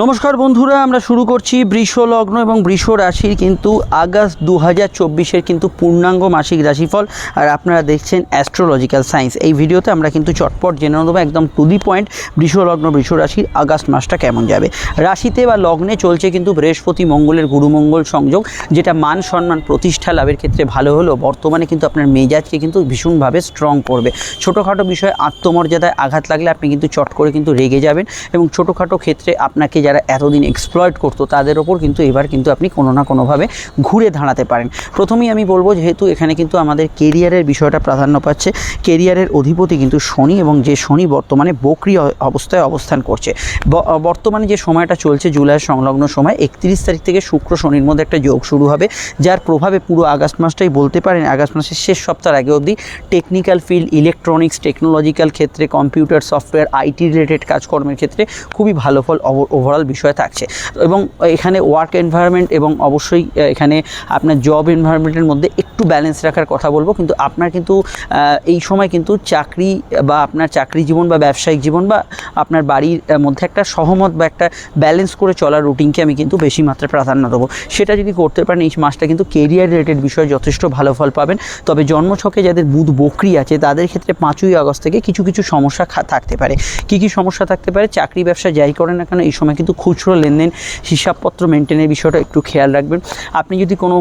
নমস্কার বন্ধুরা, আমরা শুরু করছি বৃষ লগ্ন এবং বৃষ রাশির কিন্তু আগস্ট দু হাজার চব্বিশের কিন্তু পূর্ণাঙ্গ মাসিক রাশিফল। আর আপনারা দেখছেন অ্যাস্ট্রোলজিক্যাল সায়েন্স এই ভিডিওতে আমরা কিন্তু চটপট জেনে নেব একদম টু দি পয়েন্ট বৃষ লগ্ন, বৃষ রাশির আগস্ট মাসটা কেমন যাবে। রাশিতে বা লগ্নে চলছে কিন্তু বৃহস্পতি মঙ্গলের গুরুমঙ্গল সংযোগ, যেটা মান সম্মান, প্রতিষ্ঠা, লাভের ক্ষেত্রে ভালো হলেও বর্তমানে কিন্তু আপনার মেজাজকে কিন্তু ভীষণভাবে স্ট্রং করবে। ছোটোখাটো বিষয়ে আত্মমর্যাদায় আঘাত লাগলে আপনি কিন্তু চট করে কিন্তু রেগে যাবেন এবং ছোটোখাটো ক্ষেত্রে আপনাকে যারা এতদিন এক্সপ্লয়েড করতো, তাদের ওপর কিন্তু এবার কিন্তু আপনি কোনো না কোনোভাবে ঘুরে দাঁড়াতে পারেন। প্রথমেই আমি বলব, যেহেতু এখানে কিন্তু আমাদের কেরিয়ারের বিষয়টা প্রাধান্য পাচ্ছে কেরিয়ারের অধিপতি কিন্তু শনি এবং যে শনি বর্তমানে বকরি অবস্থায় অবস্থান করছে। বর্তমানে যে সময়টা চলছে জুলাইয়ের সংলগ্ন সময়, একত্রিশ তারিখ থেকে শুক্র শনির মধ্যে একটা যোগ শুরু হবে, যার প্রভাবে পুরো আগস্ট মাসটাই বলতে পারেন, আগস্ট মাসের শেষ সপ্তাহ আগে অবধি টেকনিক্যাল ফিল্ড ইলেকট্রনিক্স টেকনোলজিক্যাল ক্ষেত্রে কম্পিউটার সফটওয়্যার আইটি রিলেটেড কাজকর্মের ক্ষেত্রে খুবই ভালো ফল ওভারঅল বিষয় থাকছে। এবং এখানে ওয়ার্ক এনভায়রনমেন্ট এবং অবশ্যই এখানে আপনার জব এনভায়রনমেন্টের মধ্যে একটু ব্যালেন্স রাখার কথা বলব। কিন্তু আপনার কিন্তু এই সময় কিন্তু চাকরি বা আপনার চাকরি জীবন বা ব্যবসায়িক জীবন বা আপনার বাড়ির মধ্যে একটা সহমত বা একটা ব্যালেন্স করে চলার রুটিনকে আমি কিন্তু বেশি মাত্রায় প্রাধান্য দেবো। সেটা যদি করতে পারেন, এই মাসটা কিন্তু কেরিয়ার রিলেটেড বিষয়ে যথেষ্ট ভালো ফল পাবেন। তবে জন্মছকে যাদের বুধ বকরি আছে, তাদের ক্ষেত্রে পাঁচই আগস্ট থেকে কিছু কিছু সমস্যা থাকতে পারে। কী কী সমস্যা থাকতে পারে? চাকরি ব্যবসা যাই করে না কেন, এই সময় কিন্তু খুচরো লেনদেন হিসাবপত্র মেনটেনের বিষয়টা একটু খেয়াল রাখবেন। আপনি যদি কোনো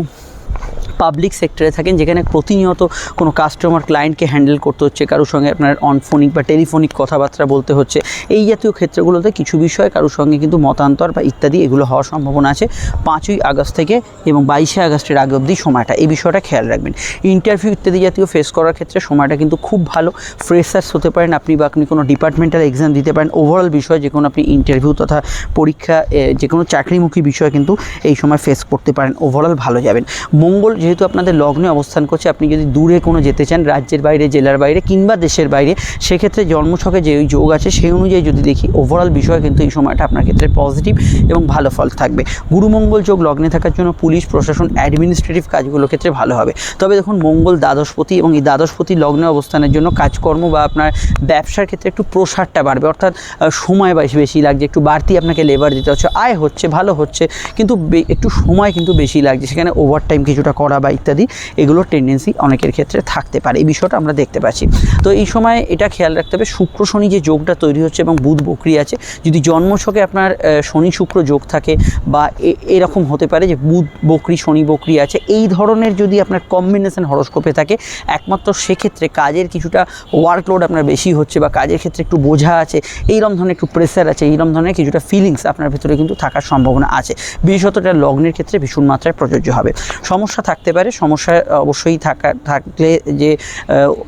পাবলিক সেক্টরে থাকেন, যেখানে প্রতিনিয়ত কোনো কাস্টমার ক্লায়েন্টকে হ্যান্ডেল করতে হচ্ছে, কারোর সঙ্গে আপনার অনফোনিক বা টেলিফোনিক কথাবার্তা বলতে হচ্ছে। এই জাতীয় ক্ষেত্রগুলোতে কিছু বিষয় কারোর সঙ্গে কিন্তু মতান্তর বা ইত্যাদি এগুলো হওয়ার সম্ভাবনা আছে। পাঁচই আগস্ট থেকে এবং বাইশে আগস্টের আগে অবধি সময়টা, এই বিষয়টা খেয়াল রাখবেন। ইন্টারভিউ ইত্যাদি জাতীয় ফেস করার ক্ষেত্রে সময়টা কিন্তু খুব ভালো। ফ্রেশার্স হতে পারেন আপনি বা আপনি কোনো ডিপার্টমেন্টাল এক্সাম দিতে পারেন ওভারঅল বিষয় যে কোনো আপনি ইন্টারভিউ তথা পরীক্ষা যে কোনো চাকরিমুখী বিষয় কিন্তু এই সময় ফেস করতে পারেন ওভারঅল ভালো যাবেন। মঙ্গল যেহেতু আপনাদের লগ্নে অবস্থান করছে, আপনি যদি দূরে কোনো যেতে চান, রাজ্যের বাইরে, জেলার বাইরে কিংবা দেশের বাইরে, সেক্ষেত্রে জন্মছকে যে যোগ আছে, সেই অনুযায়ী যদি দেখি ওভারঅল বিষয় কিন্তু এই সময়টা আপনার ক্ষেত্রে পজিটিভ এবং ভালো ফল থাকবে। গুরুমঙ্গল যোগ লগ্নে থাকার জন্য পুলিশ, প্রশাসন অ্যাডমিনিস্ট্রেটিভ কাজগুলোর ক্ষেত্রে ভালো হবে। তবে দেখুন, মঙ্গল দ্বাদশপতি এবং এই দ্বাদশপতি লগ্নে অবস্থানের জন্য কাজকর্ম বা আপনার ব্যবসার ক্ষেত্রে একটু প্রসারটা বাড়বে। অর্থাৎ সময় বেশি লাগছে, একটু বাড়তি আপনাকে লেবার দিতে হচ্ছে। আয় হচ্ছে, ভালো হচ্ছে, কিন্তু একটু সময় কিন্তু বেশি লাগছে, সেখানে ওভার টাইম কিছুটা করা বা ইত্যাদি এগুলোর টেন্ডেন্সি অনেকের ক্ষেত্রে থাকতে পারে। এই বিষয়টা আমরা দেখতে পাচ্ছি। তো এই সময় এটা খেয়াল রাখতে হবে, শুক্র শনি যে যোগটা তৈরি হচ্ছে এবং বুধ বকরি আছে, যদি জন্মছকে আপনার শনি শুক্র যোগ থাকে বা এরকম হতে পারে যে বুধ বকরি, শনি বকরি আছে, এই ধরনের যদি আপনার কম্বিনেশন হরস্কোপে থাকে, একমাত্র সেক্ষেত্রে কাজের কিছুটা ওয়ার্কলোড আপনার বেশি হচ্ছে বা কাজের ক্ষেত্রে একটু বোঝা আছে, এইরকম ধরনের একটু প্রেসার আছে, এইরকম ধরনের কিছুটা ফিলিংস আপনার ভেতরে কিন্তু থাকার সম্ভাবনা আছে। বিশেষতটা লগ্নের ক্ষেত্রে ভীষণ মাত্রায় প্রযোজ্য হবে। সমস্যা থাকতে পারে, সমস্যা অবশ্যই থাকা, থাকলে যে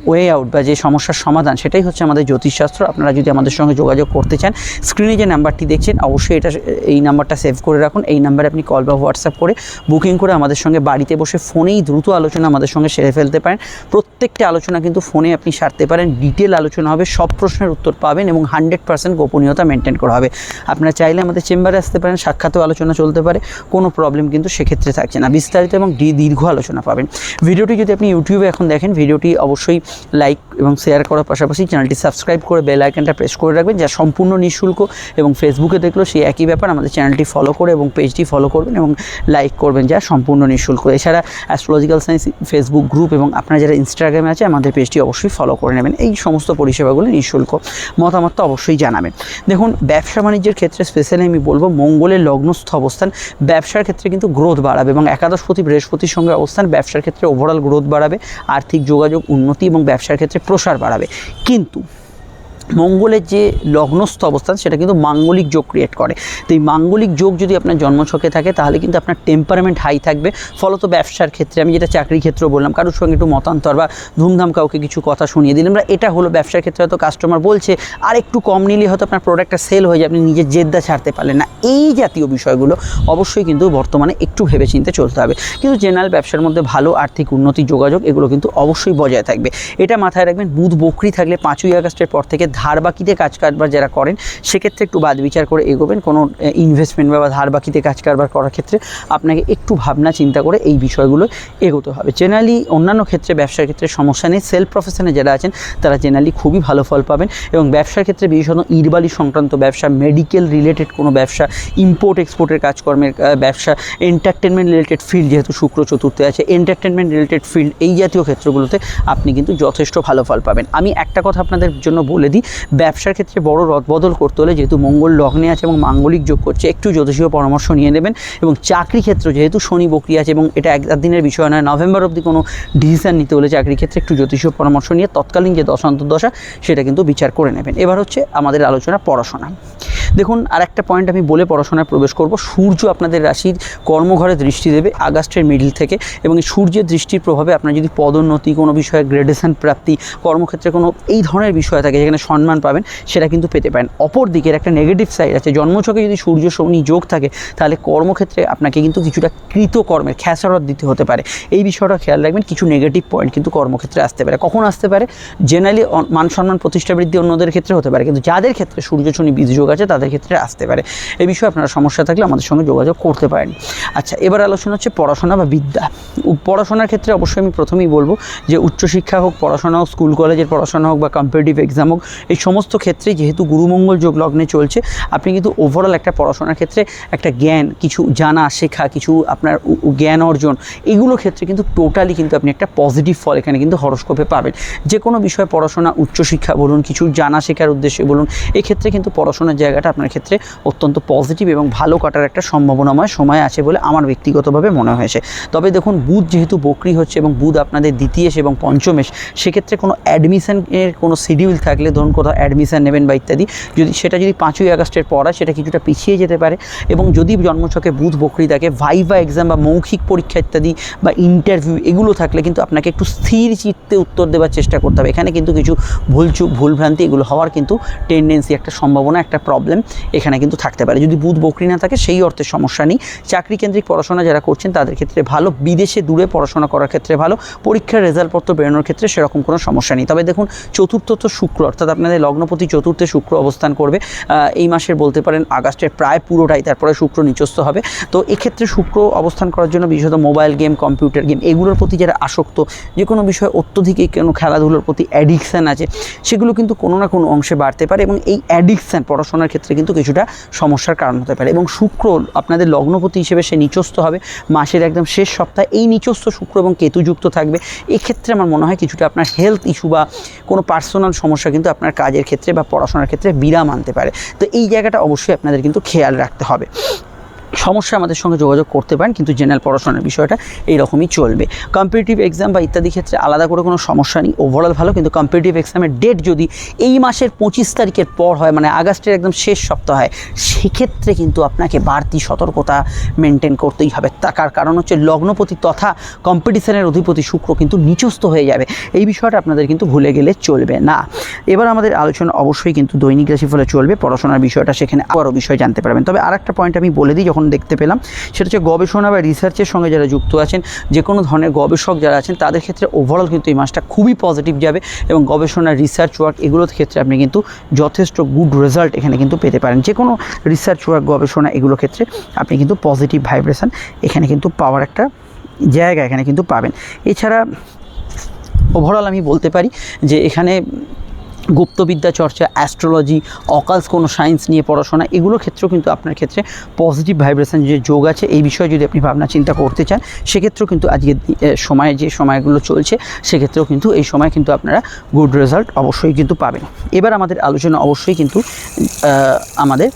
ওয়ে আউট বা যে সমস্যার সমাধান সেটাই হচ্ছে আমাদের জ্যোতিষশাস্ত্র। আপনারা যদি আমাদের সঙ্গে যোগাযোগ করতে চান স্ক্রিনে যে নাম্বারটি দেখছেন, অবশ্যই এটা এই নাম্বারটা সেভ করে রাখুন। এই নাম্বারে আপনি কল বা হোয়াটসঅ্যাপ করে বুকিং করে আমাদের সঙ্গে বাড়িতে বসে ফোনেই দ্রুত আলোচনা আমাদের সঙ্গে সেরে ফেলতে পারেন। প্রত্যেকটা আলোচনা কিন্তু ফোনে আপনি সারতে পারেন। ডিটেল আলোচনা হবে, সব প্রশ্নের উত্তর পাবেন এবং হান্ড্রেড পার্সেন্ট গোপনীয়তা মেনটেন করা হবে। আপনারা চাইলে আমাদের চেম্বারে আসতে পারেন, সাক্ষাতেও আলোচনা চলতে পারে, কোনো প্রবলেম কিন্তু সেক্ষেত্রে থাকছে না। বিস্তারিত এবং দি- দীর্ঘ আলোচনা পাবেন। ভিডিওটি যদি আপনি ইউটিউবে এখন দেখেন, ভিডিওটি অবশ্যই লাইক এবং শেয়ার করার পাশাপাশি চ্যানেলটি সাবস্ক্রাইব করে বেল আইকনটা প্রেস করে রাখবেন, যা সম্পূর্ণ নিঃশুল্ক এবং ফেসবুকে দেখলেও সেই একই ব্যাপার, আমাদের চ্যানেলটি ফলো করে এবং পেজটি ফলো করবেন এবং লাইক করবেন, যা সম্পূর্ণ নিঃশুল্ক। এছাড়া অ্যাস্ট্রোলজিক্যাল সায়েন্স, ফেসবুক গ্রুপ এবং আপনারা যারা ইনস্টাগ্রামে আছে আমাদের পেজটি অবশ্যই ফলো করে নেবেন। এই সমস্ত পরিষেবাগুলো নিঃশুল্ক। মতামত তো অবশ্যই জানাবেন। দেখুন, ব্যবসা বাণিজ্যের ক্ষেত্রে স্পেশালি আমি বলব, মঙ্গলের লগ্নস্থ অবস্থান ব্যবসার ক্ষেত্রে কিন্তু গ্রোথ বাড়াবে এবং একাদশপতি বৃহস্পতির সঙ্গে অবস্থান, ব্যবসার ক্ষেত্রে ওভারঅল গ্রোথ বাড়াবে, আর্থিক যোগাযোগ, উন্নতি এবং ব্যবসার ক্ষেত্রে প্রসার বাড়াবে। কিন্তু মঙ্গলের যে লগ্নস্থ অবস্থান, সেটা কিন্তু মাঙ্গলিক যোগ ক্রিয়েট করে। তো এই মাঙ্গলিক যোগ যদি আপনার জন্মছকে থাকে, তাহলে কিন্তু আপনার টেম্পারমেন্ট হাই থাকবে। ফলত ব্যবসার ক্ষেত্রে, আমি যেটা চাকরির ক্ষেত্রে বললাম, কারোর সঙ্গে একটু মতান্তর বা ধুমধাম কাউকে কিছু কথা শুনিয়ে দিলাম, বা এটা হলো ব্যবসার ক্ষেত্রে হয়তো কাস্টমার বলছে, আর একটু কম নিলে হয়তো আপনার প্রোডাক্টটা সেল হয়ে যায়, আপনি নিজের জেদ্দা ছাড়তে পারলেন না। এই জাতীয় বিষয়গুলো অবশ্যই কিন্তু বর্তমানে একটু ভেবেচিন্তে চলতে হবে। কিন্তু জেনারেল ব্যবসার মধ্যে ভালো আর্থিক উন্নতি, যোগাযোগ, এগুলো কিন্তু অবশ্যই বজায় থাকবে। এটা মাথায় রাখবেন, বুধ বকরি থাকলে পাঁচই আগস্টের পর থেকে ধার বাকিতে কাজ কারবার যারা করেন, সেক্ষেত্রে একটু বাদ বিচার করে এগোবেন। কোনো ইনভেস্টমেন্ট বা ধার বাকিতে কাজ কারবার করার ক্ষেত্রে আপনাকে একটু ভাবনা, চিন্তা করে এই বিষয়গুলো এগোতে হবে। জেনারেলি অন্যান্য ক্ষেত্রে ব্যবসার ক্ষেত্রে সমস্যা নেই। সেলফ প্রফেশনে যারা আছেন, তারা জেনারেলি খুবই ভালো ফল পাবেন এবং ব্যবসার ক্ষেত্রে বিশেষত ইরবালি সংক্রান্ত ব্যবসা মেডিকেল রিলেটেড কোনো ব্যবসা ইম্পোর্ট এক্সপোর্টের কাজকর্মের ব্যবসা এন্টারটেনমেন্ট রিলেটেড ফিল্ড যেহেতু শুক্র, চতুর্থে আছে এন্টারটেনমেন্ট রিলেটেড ফিল্ড এই জাতীয় ক্ষেত্রগুলোতে আপনি কিন্তু যথেষ্ট ভালো ফল পাবেন। আমি একটা কথা আপনাদের জন্য বলে দিই ব্যবসার ক্ষেত্রে বড় রদবদল করতে হলে যেহেতু মঙ্গল লগ্নে আছে এবং মাঙ্গলিক যোগ করছে, একটু জ্যোতিষীয় পরামর্শ নিয়ে নেবেন। এবং চাকরি ক্ষেত্র যেহেতু শনি বকরি আছে এবং এটা এক দিনের বিষয় নয়, নভেম্বর অবধি কোনো ডিসিশন নিতে হলে চাকরি ক্ষেত্রে একটু জ্যোতিষীয় পরামর্শ নিয়ে তৎকালীন যে দশান্তর্দশা সেটা কিন্তু বিচার করে নেবেন। এবার হচ্ছে আমাদের আলোচনা পড়াশোনা। দেখুন আর একটা পয়েন্ট আমি বলে পড়াশোনায় প্রবেশ করব। সূর্য আপনাদের রাশির কর্মঘরে দৃষ্টি দেবে আগস্টের মিডিল থেকে এবং এই সূর্যের দৃষ্টির প্রভাবে আপনার যদি পদোন্নতি, কোনো বিষয়ে গ্রেডেশন প্রাপ্তি, কর্মক্ষেত্রে কোনো এই ধরনের বিষয় থাকে যেখানে সম্মান পাবেন, সেটা কিন্তু পেতে পারেন। অপর দিকের একটা নেগেটিভ সাইড আছে, জন্মছকে যদি সূর্য শনি যোগ থাকে, তাহলে কর্মক্ষেত্রে আপনাকে কিন্তু কিছুটা কৃতকর্মের খ্যাসারত দিতে হতে পারে। এই বিষয়টা খেয়াল রাখবেন, কিছু নেগেটিভ পয়েন্ট কিন্তু কর্মক্ষেত্রে আসতে পারে। কখন আসতে পারে? জেনারেলি মান সম্মান প্রতিষ্ঠা বৃদ্ধি অন্যদের ক্ষেত্রে হতে পারে, কিন্তু যাদের ক্ষেত্রে সূর্য শনি বীজ যোগ আছে, তাদের ক্ষেত্রে আসতে পারে। এই বিষয়ে আপনারা সমস্যা থাকলে আমাদের সঙ্গে যোগাযোগ করতে পারেন। আচ্ছা এবার আলোচনা হচ্ছে পড়াশোনা বা বিদ্যা। পড়াশোনার ক্ষেত্রে অবশ্যই আমি প্রথমেই বলব যে উচ্চশিক্ষা হোক, পড়াশোনা হোক, স্কুল, কলেজের পড়াশোনা হোক বা কম্পিটিটিভ এক্সাম হোক এই সমস্ত ক্ষেত্রে যেহেতু গুরুমঙ্গল যোগ লগ্নে চলছে, আপনি কিন্তু ওভারঅল একটা পড়াশোনার ক্ষেত্রে একটা জ্ঞান, কিছু জানা, শেখা, কিছু আপনার জ্ঞান অর্জন, এগুলো ক্ষেত্রে কিন্তু টোটালি কিন্তু আপনি একটা পজিটিভ ফল এখানে কিন্তু হরস্কোপে পাবেন। যে কোনো বিষয়ে পড়াশোনা উচ্চশিক্ষা বলুন, কিছু জানা, শেখার উদ্দেশ্যে বলুন, এক্ষেত্রে কিন্তু পড়াশোনার জায়গাটা আপনার ক্ষেত্রে অত্যন্ত পজিটিভ এবং ভালো কাটার একটা সম্ভাবনাময় সময় আছে বলে আমার ব্যক্তিগতভাবে মনে হয়েছে। তবে দেখুন, বুধ যেহেতু বকরি হচ্ছে এবং বুধ আপনাদের দ্বিতীয়শ এবং পঞ্চমেশ সেক্ষেত্রে কোনো অ্যাডমিশনের কোনো শিডিউল থাকলে ধরুন কোথাও অ্যাডমিশন নেবেন বা ইত্যাদি, যদি সেটা যদি পাঁচই আগস্টের পর হয়, সেটা কিছুটা পিছিয়ে যেতে পারে। এবং যদি জন্মছকে বুধ বকরি থাকে ভাইভা এক্সাম বা মৌখিক পরীক্ষা ইত্যাদি বা ইন্টারভিউ এগুলো থাকলে কিন্তু আপনাকে একটু স্থির চিত্তে উত্তর দেওয়ার চেষ্টা করতে হবে। এখানে কিন্তু কিছু ভুলচুক ভুলভ্রান্তি এগুলো হওয়ার কিন্তু টেন্ডেন্সি একটা সম্ভাবনা, একটা প্রবলেম এখানে কিন্তু থাকতে পারে। যদি বুধ বকরি না থাকে, সেই অর্থে সমস্যা নেই। চাকরি কেন্দ্রিক পড়াশোনা যারা করছেন, তাদের ক্ষেত্রে ভালো। বিদেশে দূরে পড়াশোনা করার ক্ষেত্রে ভালো। পরীক্ষার রেজাল্টপত্র বেরোনোর ক্ষেত্রে সেরকম কোনো সমস্যা নেই। তবে দেখুন, চতুর্থ শুক্র অর্থাৎ আপনাদের লগ্নপতি চতুর্থে শুক্র অবস্থান করবে। এই মাসের বলতে পারেন আগস্টের প্রায় পুরোটাই তারপরে শুক্র নিচস্থ হবে। তো এক্ষেত্রে শুক্র অবস্থান করার জন্য বিশেষত মোবাইল গেম, কম্পিউটার গেম এগুলোর প্রতি যারা আসক্ত যে কোনো বিষয়ে অত্যধিক এই কোনো খেলাধুলোর প্রতি অ্যাডিকশান আছে, সেগুলো কিন্তু কোনো না কোনো অংশে বাড়তে পারে এবং এই অ্যাডিকশান পড়াশোনার ক্ষেত্রে কিন্তু কিছুটা সমস্যার কারণ হতে পারে এবং শুক্র আপনাদের লগ্নপতি হিসেবে সে নিচস্থ হবে। মাসের একদম শেষ সপ্তাহে এই নিচস্থ শুক্র এবং কেতুযুক্ত থাকবে। এক্ষেত্রে আমার মনে হয় কিছুটা আপনার হেলথ ইস্যু বা কোনো পার্সোনাল সমস্যা কিন্তু আপনার কাজের ক্ষেত্রে বা পড়াশোনার ক্ষেত্রে বিরাম আনতে পারে। তো এই জায়গাটা অবশ্যই আপনাদের কিন্তু খেয়াল রাখতে হবে। সমস্যা আমাদের সঙ্গে যোগাযোগ করতে পারেন, কিন্তু জেনারেল পড়াশোনার বিষয়টা এইরকমই চলবে। কম্পিটিটিভ এক্সাম বা ইত্যাদি ক্ষেত্রে আলাদা করে কোনো সমস্যা নেই ওভারঅল ভালো, কিন্তু কম্পিটিটিভ এক্সামের ডেট যদি এই মাসের পঁচিশ তারিখের পর হয় মানে আগস্টের একদম শেষ সপ্তাহ হয়, সেক্ষেত্রে কিন্তু আপনাকে বাড়তি সতর্কতা মেনটেন করতেই হবে। তার কারণ হচ্ছে লগ্নপতি তথা কম্পিটিশনের অধিপতি শুক্র কিন্তু নিচস্থ হয়ে যাবে। এই বিষয়টা আপনাদের কিন্তু ভুলে গেলে চলবে না। এবার আমাদের আলোচনা অবশ্যই কিন্তু দৈনিক রাশিফলে চলবে, পড়াশোনার বিষয়টা সেখানে আরও বিষয় জানতে পারবেন। তবে আরেকটা পয়েন্ট আমি বলে দিই, যখন দেখতে পেলাম। সেটা হচ্ছে গবেষণা বা রিসার্চের সঙ্গে যারা যুক্ত আছেন যে কোনো ধরনের গবেষক যারা আছেন, তাদের ক্ষেত্রে ওভারঅল কিন্তু এই মাসটা খুবই পজিটিভ যাবে এবং গবেষণা রিসার্চ ওয়ার্ক এগুলোর ক্ষেত্রে আপনি কিন্তু যথেষ্ট গুড রেজাল্ট এখানে কিন্তু পেতে পারেন। যে কোনো রিসার্চ ওয়ার্ক গবেষণা এগুলোর ক্ষেত্রে আপনি কিন্তু পজিটিভ ভাইব্রেশন এখানে কিন্তু পাওয়ার একটা জায়গা এখানে কিন্তু পাবেন। এছাড়া ওভারঅল আমি বলতে পারি যে এখানে গুপ্তবিদ্যা চর্চা অ্যাস্ট্রোলজি অকালস কোনো সায়েন্স নিয়ে পড়াশোনা এগুলোর ক্ষেত্রেও কিন্তু আপনার ক্ষেত্রে পজিটিভ ভাইব্রেশন যে যোগ আছে, এই বিষয়ে যদি আপনি ভাবনা চিন্তা করতে চান, সেক্ষেত্রেও কিন্তু আজকের সময়ে যে সময়গুলো চলছে, সেক্ষেত্রেও কিন্তু এই সময় কিন্তু আপনারা গুড রেজাল্ট অবশ্যই কিন্তু পাবেন। এবার আমাদের আলোচনা অবশ্যই কিন্তু আমাদের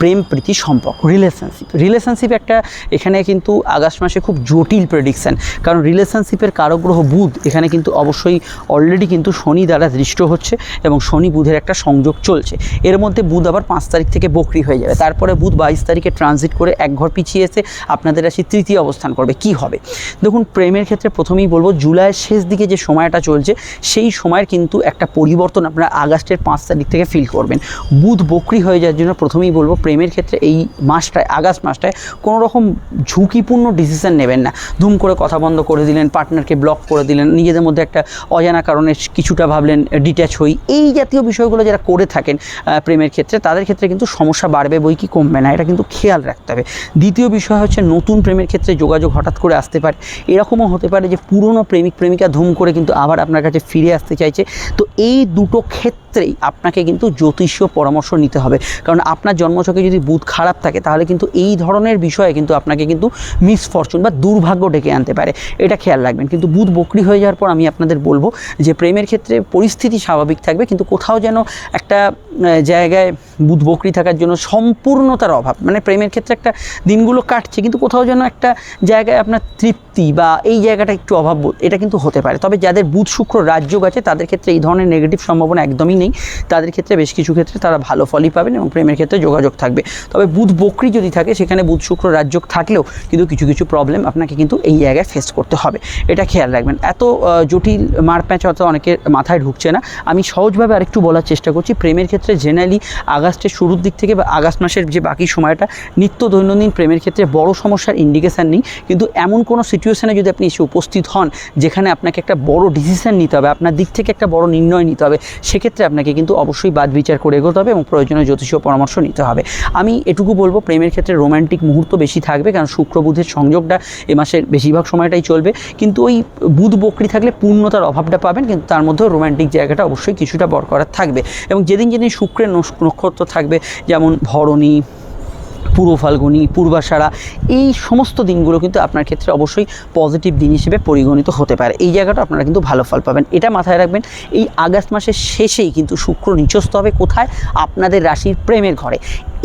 প্রেম প্রীতি সম্পর্ক রিলেশনশিপ রিলেশনশিপ একটা এখানে কিন্তু আগস্ট মাসে খুব জটিল প্রেডিকশান কারণ রিলেশনশিপের কারগ্রহ বুধ, এখানে কিন্তু অবশ্যই অলরেডি কিন্তু শনি দ্বারা দৃষ্ট হচ্ছে এবং শনি বুধের একটা সংযোগ চলছে। এর মধ্যে বুধ আবার পাঁচ তারিখ থেকে বকরি হয়ে যাবে। তারপরে বুধ বাইশ তারিখে ট্রানজিট করে এক ঘর পিছিয়ে এসে আপনাদের রাশি তৃতীয় অবস্থান করবে। কি হবে? দেখুন, প্রেমের ক্ষেত্রে প্রথমেই বলব, জুলাইয়ের শেষ দিকে যে সময়টা চলছে, সেই সময়ের কিন্তু একটা পরিবর্তন আপনারা আগস্টের পাঁচ তারিখ থেকে ফিল করবেন। বুধ বকরি হয়ে যাওয়ার জন্য প্রথমেই বলব, প্রেমের ক্ষেত্রে এই মাসটায়, আগস্ট মাসটায় কোনো রকম ঝুঁকিপূর্ণ ডিসিশন নেবেন না। ধুম করে কথা বন্ধ করে দিলেন পার্টনারকে ব্লক করে দিলেন, নিজেদের মধ্যে একটা অজানা কারণে কিছুটা ভাবলেন ডিট্যাচ হই। এই জাতীয় বিষয়গুলো যারা করে থাকেন প্রেমের ক্ষেত্রে, তাদের ক্ষেত্রে কিন্তু সমস্যা বাড়বে বই কি কমবে না, এটা কিন্তু খেয়াল রাখতে হবে। দ্বিতীয় বিষয় হচ্ছে নতুন প্রেমের ক্ষেত্রে যোগাযোগ হঠাৎ করে আসতে পারে। এরকমও হতে পারে যে পুরনো প্রেমিক, প্রেমিকা ধুম করে কিন্তু আবার আপনার কাছে ফিরে আসতে চাইছে। তো এই দুটো ক্ষেত্রেই আপনাকে কিন্তু জ্যোতিষীয় পরামর্শ নিতে হবে। কারণ আপনার জন্মছকে যদি বুধ খারাপ থাকে, তাহলে কিন্তু এই ধরনের বিষয়ে কিন্তু আপনাকে কিন্তু মিসফরচুন বা দুর্ভাগ্য ডেকে আনতে পারে। এটা খেয়াল রাখবেন। কিন্তু বুধ বকরি হয়ে যাওয়ার পর আমি আপনাদের বলব যে, প্রেমের ক্ষেত্রে পরিস্থিতি স্বাভাবিক থাকবে, কিন্তু কোথাও যেন একটা জায়গায় বুধ বকরি থাকার জন্য সম্পূর্ণতার অভাব। মানে প্রেমের ক্ষেত্রে একটা দিনগুলো কাটছে, কিন্তু কোথাও যেন একটা জায়গায় আপনার তৃপ্তি বা এই জায়গাটা একটু অভাব এটা কিন্তু হতে পারে। তবে যাদের বুধ, শুক্র রাজযোগ আছে, তাদের ক্ষেত্রে এই ধরনের নেগেটিভ সম্ভাবনা একদমই নেই, তাদের ক্ষেত্রে বেশ কিছু ক্ষেত্রে তারা ভালো ফলই পাবেন এবং প্রেমের ক্ষেত্রে যোগাযোগ থাকবে। তবে বুধ বকরি যদি থাকে, সেখানে বুধ শুক্র রাজযোগ থাকলেও কিন্তু কিছু কিছু প্রবলেম আপনাকে কিন্তু এই জায়গায় ফেস করতে হবে। এটা খেয়াল রাখবেন। এত জটিল মারপ্যাঁচ হয়তো অনেকের মাথায় ঢুকছে না। আমি সহজভাবে আরেকটু বলার চেষ্টা করছি, প্রেমের ক্ষেত্রে জেনারেলি আগস্টের শুরুর দিক থেকে বা আগস্ট মাসের যে বাকি সময়টা, নিত্য দৈনন্দিন প্রেমের ক্ষেত্রে বড় সমস্যার ইন্ডিকেশান নেই। কিন্তু এমন কোনো সিচুয়েশনে যদি আপনি এসে উপস্থিত হন, যেখানে আপনাকে একটা বড় ডিসিশন নিতে হবে, আপনার দিক থেকে একটা বড় নির্ণয় নিতে হবে, সেক্ষেত্রে আপনাকে কিন্তু অবশ্যই বাদ বিচার করে এগোতে হবে এবং প্রয়োজনীয় জ্যোতিষীয় পরামর্শ নিতে হবে। আমি এটুকু বলব, প্রেমের ক্ষেত্রে রোম্যান্টিক মুহূর্ত বেশি থাকবে কারণ শুক্র বুধের সংযোগটা এ মাসের বেশিরভাগ সময়টাই চলবে। কিন্তু ওই বুধ বকরি থাকলে পূর্ণতার অভাবটা পাবেন, কিন্তু তার মধ্যেও রোম্যান্টিক জায়গাটা অবশ্যই কিছুটা বরকরার থাকবে। এবং যেদিন যেদিন শুক্রের নক্ষত্র থাকবে, যেমন ভরণী পূর্ব ফাল্গুনি পূর্বাষাড়া এই সমস্ত দিনগুলো কিন্তু আপনার ক্ষেত্রে অবশ্যই পজিটিভ দিন হিসেবে পরিগণিত হতে পারে। এই জায়গাটা আপনারা কিন্তু ভালো ফল পাবেন। এটা মাথায় রাখবেন, এই আগস্ট মাসের শেষেই কিন্তু শুক্র নিচস্থ হবে কোথায়? আপনাদের রাশির প্রেমের ঘরে।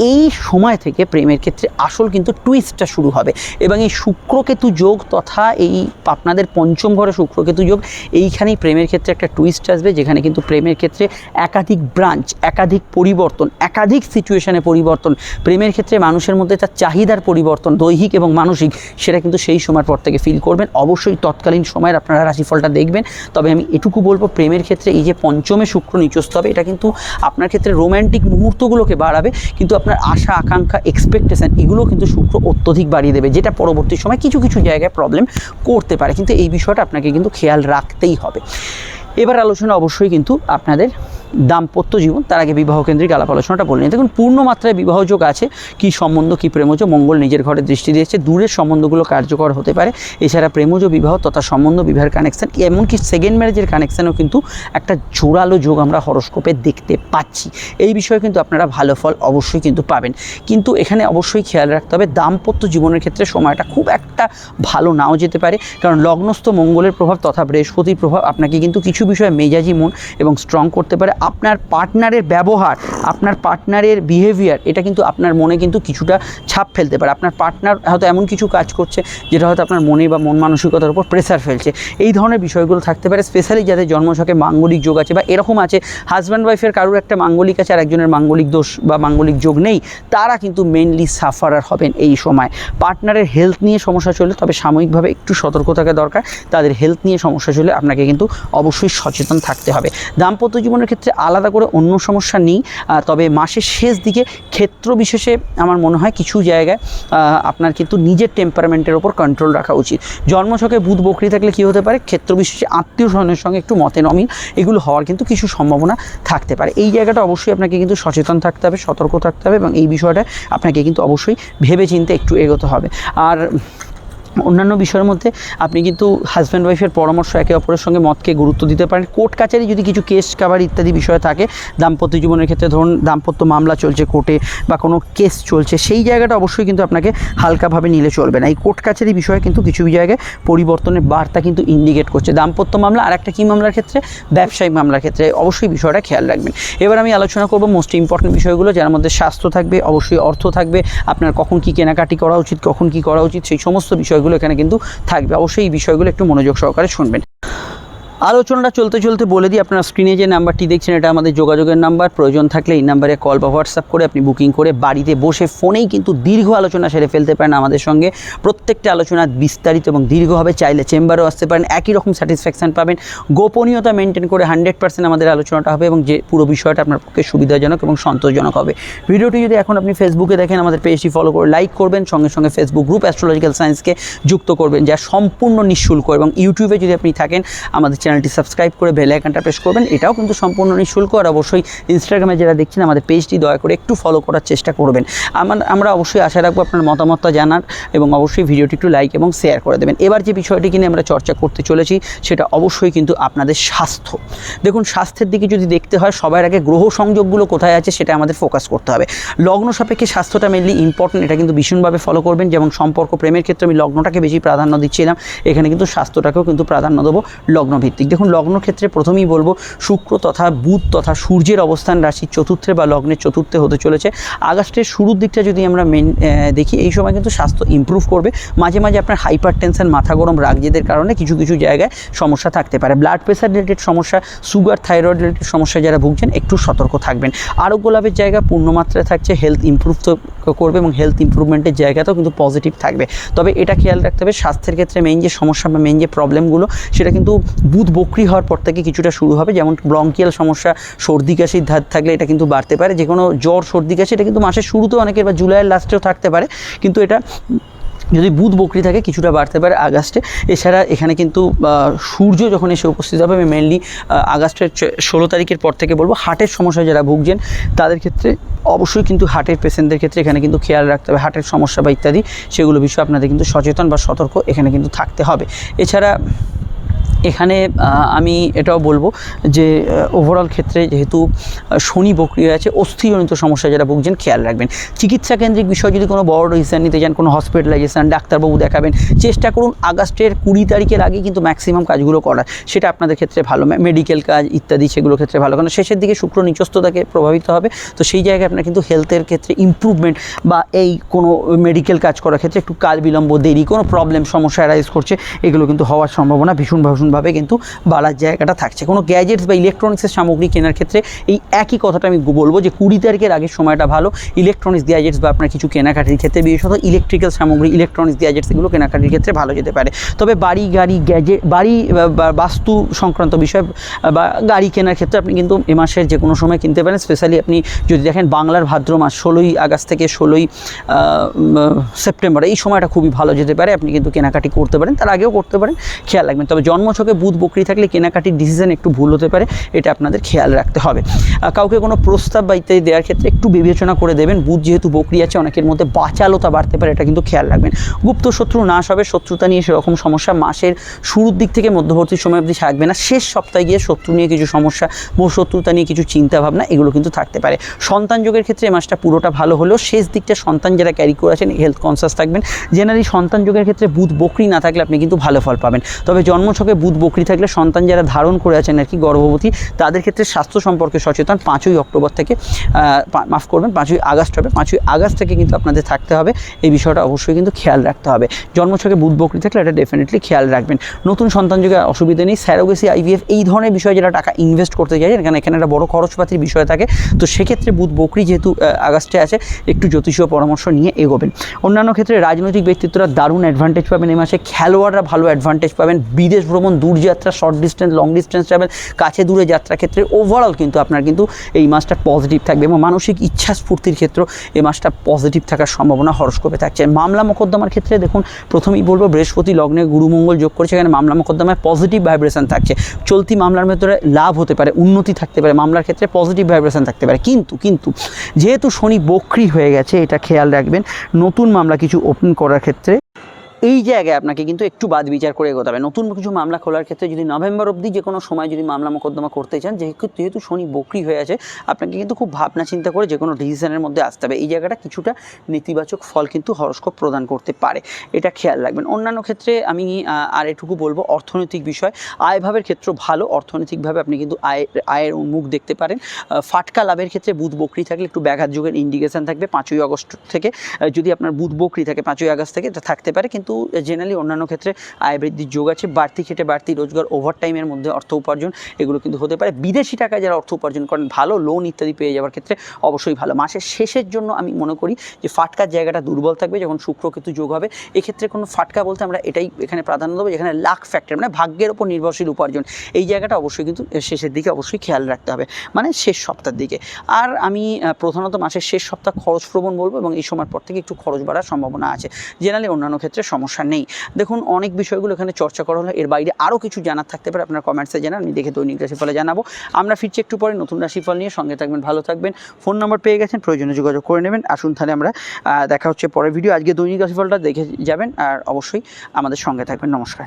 এই সময় থেকে প্রেমের ক্ষেত্রে আসল কিন্তু টুইস্টটা শুরু হবে। এবং এই শুক্রকেতু যোগ তথা এই আপনাদের পঞ্চম ঘরে শুক্রকেতু যোগ, এইখানেই প্রেমের ক্ষেত্রে একটা টুইস্ট আসবে, যেখানে কিন্তু প্রেমের ক্ষেত্রে একাধিক ব্রাঞ্চ একাধিক পরিবর্তন, একাধিক সিচুয়েশানে পরিবর্তন। প্রেমের ক্ষেত্রে মানুষের মধ্যে তার চাহিদার পরিবর্তন, দৈহিক এবং মানসিক, সেটা কিন্তু সেই সময়ের পর থেকে ফিল করবেন। অবশ্যই তৎকালীন সময়ের আপনারা রাশিফলটা দেখবেন। তবে আমি এটুকু বলব, প্রেমের ক্ষেত্রে এই যে পঞ্চমে শুক্র নিচস্থ হবে, এটা কিন্তু আপনার ক্ষেত্রে রোম্যান্টিক মুহূর্তগুলোকে বাড়াবে। কিন্তু আপনার আশা, আকাঙ্ক্ষা এক্সপেকটেশন এগুলো কিন্তু শুক্র অত্যধিক বাড়িয়ে দেবে, যেটা পরবর্তী সময় কিছু কিছু জায়গায় প্রবলেম করতে পারে। কিন্তু এই বিষয়টা আপনাকে কিন্তু খেয়াল রাখতেই হবে। এবার আলোচনা অবশ্যই কিন্তু আপনাদের দাম্পত্য জীবন, তার আগে বিবাহ কেন্দ্রিক আলাপ আলোচনাটা বলে নিই। দেখুন, পূর্ণ মাত্রায় বিবাহ যোগ আছে, কি সম্বন্ধ, কি প্রেমজ, মঙ্গল নিজের ঘরে দৃষ্টি দিয়েছে, দূরের সম্বন্ধগুলো কার্যকর হতে পারে, এছাড়া প্রেমজ, বিবাহ, তথা সম্বন্ধ, বিবাহের কানেকশান এমনকি সেকেন্ড ম্যারেজের কানেকশানও কিন্তু একটা জোরালো যোগ আমরা হরস্কোপে দেখতে পাচ্ছি। এই বিষয়ে কিন্তু আপনারা ভালো ফল অবশ্যই কিন্তু পাবেন। কিন্তু এখানে অবশ্যই খেয়াল রাখতে হবে, দাম্পত্য জীবনের ক্ষেত্রে সময়টা খুব একটা ভালো নাও যেতে পারে, কারণ লগ্নস্থ মঙ্গলের প্রভাব তথা বৃহস্পতির প্রভাব আপনাকে কিন্তু কিছু বিষয়ে মেজাজি মন এবং স্ট্রং করতে পারে। আপনার পার্টনারের ব্যবহার, আপনার পার্টনারের বিহেভিয়ার এটা কিন্তু আপনার মনে কিন্তু কিছুটা ছাপ ফেলতে পারে। আপনার পার্টনার হয়তো এমন কিছু কাজ করছে, যেটা হয়তো আপনার মনে বা মন মানসিকতার উপর প্রেসার ফেলছে। এই ধরনের বিষয়গুলো থাকতে পারে স্পেশালি যাদের জন্মছকে মাঙ্গলিক যোগ আছে বা এরকম আছে হাজব্যান্ড ওয়াইফের কারোর একটা মাঙ্গলিক আছে আর একজনের মাঙ্গলিক দোষ বা মাঙ্গলিক যোগ নেই, তারা কিন্তু মেনলি সাফারার হবেন এই সময়। পার্টনারের হেলথ নিয়ে সমস্যা চলে তবে সাময়িকভাবে একটু সতর্ক থাকা দরকার। তাদের হেলথ নিয়ে সমস্যা চলে আপনাকে কিন্তু অবশ্যই সচেতন থাকতে হবে। দাম্পত্য জীবনের ক্ষেত্রে আলাদা করে অন্য সমস্যা নেই। তবে মাসের শেষ দিকে ক্ষেত্র বিশেষে আমার মনে হয় কিছু জায়গায় আপনার কিন্তু নিজের টেম্পারমেন্টের ওপর কন্ট্রোল রাখা উচিত। জন্মছকে বুধ বকরি থাকলে কী হতে পারে? ক্ষেত্র বিশেষে আত্মীয় স্বজনের সঙ্গে একটু মতে নমিল এগুলো হওয়ার কিন্তু কিছু সম্ভাবনা থাকতে পারে। এই জায়গাটা অবশ্যই আপনাকে কিন্তু সচেতন থাকতে হবে, সতর্ক থাকতে হবে এবং এই বিষয়টা আপনাকে কিন্তু অবশ্যই ভেবে চিন্তে একটু এগোতে হবে। আর অন্যান্য বিষয়ের মধ্যে আপনি কিন্তু হাজব্যান্ড ওয়াইফের পরামর্শ একে অপরের সঙ্গে মতকে গুরুত্ব দিতে পারেন। কোর্ট কাচারি যদি কিছু কেস কাবার ইত্যাদি বিষয় থাকে, দাম্পত্য জীবনের ক্ষেত্রে ধরুন দাম্পত্য মামলা চলছে কোর্টে বা কোনো কেস চলছে, সেই জায়গাটা অবশ্যই কিন্তু আপনাকে হালকাভাবে নিলে চলবে না। এই কোর্ট কাচারি বিষয়ে কিন্তু কিছু জায়গায় পরিবর্তনের বার্তা কিন্তু ইন্ডিকেট করছে। দাম্পত্য মামলা আর একটা কী মামলার ক্ষেত্রে? ব্যবসায়িক মামলার ক্ষেত্রে। অবশ্যই বিষয়টা খেয়াল রাখবেন। এবার আমি আলোচনা করব মোস্ট ইম্পর্টেন্ট বিষয়গুলো, যার মধ্যে স্বাস্থ্য থাকবে, অবশ্যই অর্থ থাকবে, আপনার কখন কি কেনাকাটি করা উচিত, কখন কি করা উচিত, সেই সমস্ত বিষয়গুলো এখানে কিন্তু থাকবে। অবশ্যই এই বিষয়গুলো একটু মনোযোগ সহকারে শুনবেন। আলোচনাটা চলতে চলতে বলে দিই, আপনার স্ক্রিনে যে নাম্বারটি দেখছেন, এটা আমাদের যোগাযোগের নাম্বার প্রয়োজন থাকলে এই নাম্বারে কল বা হোয়াটসঅ্যাপ করে আপনি বুকিং করে বাড়িতে বসে ফোনেই কিন্তু দীর্ঘ আলোচনা সেরে ফেলতে পারেন আমাদের সঙ্গে। প্রত্যেকটা আলোচনা বিস্তারিত এবং দীর্ঘভাবে চাইলে চেম্বারেও আসতে পারেন। একই রকম স্যাটিসফ্যাকশন পাবেন। গোপনীয়তা মেনটেন করে হান্ড্রেড পার্সেন্ট আমাদের আলোচনাটা হবে এবং যে পুরো বিষয়টা আপনার পক্ষে সুবিধাজনক এবং সন্তোষজনক হবে। ভিডিওটি যদি এখন আপনি ফেসবুকে দেখেন, আমাদের পেজটি ফলো করে লাইক করবেন। সঙ্গে সঙ্গে ফেসবুক গ্রুপ অ্যাস্ট্রোলজিক্যাল সায়েন্সকে যুক্ত করবেন, যা সম্পূর্ণ নিঃশুল্ক এবং ইউটিউবে যদি আপনি থাকেন, আমাদের চ্যানেলটি সাবস্ক্রাইব করে বেল আইকনটা প্রেস করবেন। এটাও কিন্তু সম্পূর্ণ নিঃশুল্ক আর অবশ্যই ইনস্টাগ্রামে যারা দেখছেন, আমাদের পেজটি দয়া করে একটু ফলো করার চেষ্টা করবেন। আমার, আমরা অবশ্যই আশা রাখব আপনার মতামতটা জানার এবং অবশ্যই ভিডিওটি একটু লাইক এবং শেয়ার করে দেবেন। এবার যে বিষয়টি কিনে আমরা চর্চা করতে চলেছি, সেটা অবশ্যই কিন্তু আপনাদের স্বাস্থ্য। দেখুন, স্বাস্থ্যের দিকে যদি দেখতে হয়, সবার আগে গ্রহ সংযোগগুলো কোথায় আছে সেটা আমাদের ফোকাস করতে হবে। লগ্ন সাপেক্ষে স্বাস্থ্যটা মেনলি ইম্পর্টেন্ট এটা কিন্তু ভীষণভাবে ফলো করবেন। যেমন সম্পর্ক, প্রেমের ক্ষেত্রে আমি লগ্নটাকে বেশি প্রাধান্য দিচ্ছিলাম, এখানে কিন্তু স্বাস্থ্যটাকেও কিন্তু প্রাধান্য দেবো লগ্নভিত্তিক। দেখুন, লগ্ন ক্ষেত্রে প্রথমেই বলব, শুক্র তথা বুধ তথা সূর্যের অবস্থান রাশির চতুর্থে বা লগ্নের চতুর্থে হতে চলেছে। আগস্টের শুরুর দিকটা যদি আমরা মেন দেখি, এই সময় কিন্তু স্বাস্থ্য ইমপ্রুভ করবে। মাঝে মাঝে আপনার হাইপার টেনশন মাথা গরম, রাগজেদের কারণে কিছু কিছু জায়গায় সমস্যা থাকতে পারে। ব্লাড প্রেশার রিলেটেড সমস্যা সুগার থাইরয়েড রিলেটেড সমস্যা যারা ভুগছেন, একটু সতর্ক থাকবেন। আরোগ্য গোলাপের জায়গা পূর্ণমাত্রায় থাকছে হেলথ ইমপ্রুভ তো করবে এবং হেলথ ইমপ্রুভমেন্টের জায়গাতেও কিন্তু পজিটিভ থাকবে। তবে এটা খেয়াল রাখতে হবে, স্বাস্থ্যের ক্ষেত্রে মেইন যে সমস্যা বা মেইন যে প্রবলেমগুলো সেটা কিন্তু বুধ বকরি হওয়ার পর থেকে কিছুটা শুরু হবে, যেমন ব্রঙ্কিয়াল সমস্যা, সর্দি কাশির ধার থাকলে এটা কিন্তু বাড়তে পারে। যে কোনো জ্বর, সর্দি কাশি, এটা কিন্তু মাসের শুরুতেও অনেকের বা জুলাইয়ের লাস্টেও থাকতে পারে। কিন্তু এটা যদি বুধ বকরি থাকে, কিছুটা বাড়তে পারে আগস্টে। এছাড়া এখানে কিন্তু সূর্য যখন এসে উপস্থিত হবে, আমি মেনলি আগস্টের ষোলো তারিখের পর থেকে বলব হার্টের সমস্যায় যারা ভুগছেন, তাদের ক্ষেত্রে অবশ্যই কিন্তু হার্টের পেশেন্টদের ক্ষেত্রে এখানে কিন্তু খেয়াল রাখতে হবে। হার্টের সমস্যা বা ইত্যাদি, সেগুলো বিষয়ে আপনাদের কিন্তু সচেতন বা সতর্ক এখানে কিন্তু থাকতে হবে। এছাড়া এখানে আমি এটাও বলব যে ওভারঅল ক্ষেত্রে যেহেতু শনি বক্রিয় আছে, অস্থিজনিত সমস্যা যারা ভুগছেন, খেয়াল রাখবেন। চিকিৎসা কেন্দ্রিক বিষয় যদি কোনো বড় ডিসিশন নিতে চান, কোনো হসপিটালাইজেশন ডাক্তারবাবু দেখাবেন, চেষ্টা করুন আগস্টের কুড়ি তারিখের আগে কিন্তু ম্যাক্সিমাম কাজগুলো করার। সেটা আপনাদের ক্ষেত্রে ভালো মেডিকেল কাজ ইত্যাদি, সেগুলোর ক্ষেত্রে ভালো। কারণ শেষের দিকে শুক্র নিচস্থতাকে প্রভাবিত হবে। তো সেই জায়গায় আপনার কিন্তু হেলথের ক্ষেত্রে ইমপ্রুভমেন্ট বা এই কোনো মেডিকেল কাজ করার ক্ষেত্রে একটু কাল বিলম্ব দেরি, কোনো প্রবলেম সমস্যা অ্যারাইজ করছে, এগুলো কিন্তু হওয়ার সম্ভাবনা ভীষণ ভীষণ ভীষণভাবে কিন্তু বাড়ার জায়গাটা থাকছে। কোনো গ্যাজেটস বা ইলেকট্রনিক্সের সামগ্রী কেনার ক্ষেত্রে এই একই কথাটা আমি বলব যে কুড়ি তারিখের আগের সময়টা ভালো। ইলেকট্রনিক্স গ্যাজেটস বা আপনার কিছু কেনাকাটির ক্ষেত্রে, বিশেষত ইলেকট্রিক্যাল সামগ্রী, ইলেকট্রনিক্স গ্যাজেটস, এগুলো কেনাকাটির ক্ষেত্রে ভালো যেতে পারে। তবে বাড়ি, গাড়ি গ্যাজেট বাড়ি বাস্তু সংক্রান্ত বিষয় বা গাড়ি কেনার ক্ষেত্রে আপনি কিন্তু এ মাসের যে কোনো সময় কিনতে পারেন। স্পেশালি আপনি যদি দেখেন বাংলার ভাদ্র মাস, ষোলোই আগস্ট থেকে ষোলোই সেপ্টেম্বর, এই সময়টা খুবই ভালো যেতে পারে। আপনি কিন্তু কেনাকাটি করতে পারেন, তার আগেও করতে পারেন। খেয়াল রাখবেন। তবে জন্মছকে বুধ বকরি থাকলে কেনাকাটির ডিসিশন একটু ভুল হতে পারে, এটা আপনাদের খেয়াল রাখতে হবে। কাউকে কোনো প্রস্তাব বা ইত্যাদি দেওয়ার ক্ষেত্রে একটু বিবেচনা করে দেবেন। বুধ যেহেতু বকরি আছে, অনেকের মধ্যে বাচালতা বাড়তে পারে, এটা কিন্তু খেয়াল রাখবেন। গুপ্ত শত্রু নাশ হবে, শত্রুতা নিয়ে সেরকম সমস্যা মাসের শুরুর দিক থেকে মধ্যবর্তী সময় অবধি থাকবে না। শেষ সপ্তাহে গিয়ে শত্রু নিয়ে কিছু সমস্যা শত্রুতা নিয়ে কিছু চিন্তা ভাবনা এগুলো কিন্তু থাকতে পারে। সন্তান যোগের ক্ষেত্রে মাসটা পুরোটা ভালো হলেও শেষ দিকটা সন্তান যারা ক্যারি করে আছেন হেলথ কনসিয়াস থাকবেন। জেনারেলি সন্তান যোগের ক্ষেত্রে বুধ বকরি না থাকলে আপনি কিন্তু ভালো ফল পাবেন। তবে জন্মছকে বুধ বকরি থাকলে সন্তান যারা ধারণ করে আছেন আর কি গর্ভবতী, তাদের ক্ষেত্রে স্বাস্থ্য সম্পর্কে সচেতন পাঁচই অক্টোবর থেকে মাফ করবেন, পাঁচই আগস্ট হবে। পাঁচই আগস্ট থেকে কিন্তু আপনাদের থাকতে হবে। এই বিষয়টা অবশ্যই কিন্তু খেয়াল রাখতে হবে। জন্মছকে বুধ বকরি থাকলে এটা ডেফিনেটলি খেয়াল রাখবেন। নতুন সন্তান যুগে অসুবিধা নেই। স্যারোগেসি আইভিএফ এই ধরনের বিষয়ে যারা টাকা ইনভেস্ট করতে চাইছেন কারণ এখানে একটা বড় খরচপাতির বিষয় থাকে, তো সেক্ষেত্রে বুধ বকরি যেহেতু আগস্টে আছে, একটু জ্যোতিষীয় পরামর্শ নিয়ে এগোবেন। অন্যান্য ক্ষেত্রে রাজনৈতিক ব্যক্তিত্বরা দারুণ অ্যাডভান্টেজ পাবেন। এই মাসে খেলোয়াড়রা ভালো অ্যাডভান্টেজ পাবেন। বিদেশ ভ্রমণ দূরযাত্রা short distance long distance travel কাছে দূরে যাত্রা ক্ষেত্রে ওভারঅল কিন্তু আপনার কিন্তু এই মাসটা পজিটিভ থাকবে এবং মানসিক ইচ্ছা স্ফূর্তির ক্ষেত্রে এই মাসটা পজিটিভ থাকার সম্ভাবনা হরস্কোপে থাকছে। মামলা মোকদ্দমার ক্ষেত্রে দেখুন, প্রথমেই বলব বৃহস্পতি লগ্নে গুরুমঙ্গল যোগ করেছে, এখানে মামলা মোকদ্দমায় পজিটিভ ভাইব্রেশন থাকছে। চলতি মামলার ভেতরে লাভ হতে পারে, উন্নতি থাকতে পারে, মামলার ক্ষেত্রে পজিটিভ ভাইব্রেশন থাকতে পারে। কিন্তু কিন্তু যেহেতু শনি বক্রি হয়ে গেছে, এটা খেয়াল রাখবেন, নতুন মামলা কিছু ওপেন করার ক্ষেত্রে এই জায়গায় আপনাকে কিন্তু একটু বাদ বিচার করে এগোতে হবে। নতুন কিছু মামলা খোলার ক্ষেত্রে যদি নভেম্বর অবধি যে কোনো সময় যদি মামলা মোকদ্দমা করতে চান, যেহেতু শনি বকরি হয়ে আছে, আপনাকে কিন্তু খুব ভাবনা চিন্তা করে যে কোনো ডিসিশনের মধ্যে আসতে হবে। এই জায়গাটা কিছুটা নেতিবাচক ফল কিন্তু হরস্কোপ প্রদান করতে পারে। এটা খেয়াল রাখবেন। অন্যান্য ক্ষেত্রে আমি আর এটুকু বলব, অর্থনৈতিক বিষয় আয়ভাবের ক্ষেত্র ভালো। অর্থনৈতিকভাবে আপনি কিন্তু আয়, আয়ের মুখ দেখতে পারেন। ফাটকা লাভের ক্ষেত্রে বুধ বকরি থাকলে একটু ব্যাঘাত যুগের ইন্ডিকেশন থাকবে। পাঁচই আগস্ট থেকে যদি আপনার বুধ বকরি থাকে, পাঁচই আগস্ট থেকে, এটা থাকতে পারে। কিন্তু জেনারেলি অন্যান্য ক্ষেত্রে আয় বৃদ্ধির যোগ আছে। বাড়তি খেটে বাড়তি রোজগার ওভার টাইমের মধ্যে অর্থ উপার্জন, এগুলো কিন্তু হতে পারে। বিদেশি টাকায় যারা অর্থ উপার্জন করেন, ভালো লোন ইত্যাদি পেয়ে যাওয়ার ক্ষেত্রে অবশ্যই ভালো। মাসের শেষের জন্য আমি মনে করি যে ফাটকার জায়গাটা দুর্বল থাকবে, যখন শুক্র কিন্তু যোগ হবে। এক্ষেত্রে কোনো ফাটকা বলতে আমরা এটাই এখানে প্রাধান্য দেবো, যেখানে লাখ ফ্যাক্টর মানে ভাগ্যের ওপর নির্ভরশীল উপার্জন। এই জায়গাটা অবশ্যই কিন্তু শেষের দিকে অবশ্যই খেয়াল রাখতে হবে মানে শেষ সপ্তাহের দিকে। আর আমি প্রধানত মাসের শেষ সপ্তাহ খরচ প্রবণ বলব এবং এই সময়ের পর থেকে একটু খরচ বাড়ার সম্ভাবনা আছে। জেনারেলি অন্যান্য ক্ষেত্রে সমস্যা নেই। দেখুন, অনেক বিষয়গুলো এখানে চর্চা করা হলো। এর বাইরে আরও কিছু জানার থাকতে পারে, আপনার কমেন্টসে জানান, আমি দেখে দৈনিক রাশিফলে জানাব। আমরা ফিরছি একটু পরে নতুন রাশিফল নিয়ে। সঙ্গে থাকবেন, ভালো থাকবেন। ফোন নম্বর পেয়ে গেছেন, প্রয়োজনে যোগাযোগ করে নেবেন। আসুন তাহলে আমরা দেখা হচ্ছে পরের ভিডিও আজকে দৈনিক রাশিফলটা দেখে যাবেন, আর অবশ্যই আমাদের সঙ্গে থাকবেন। নমস্কার।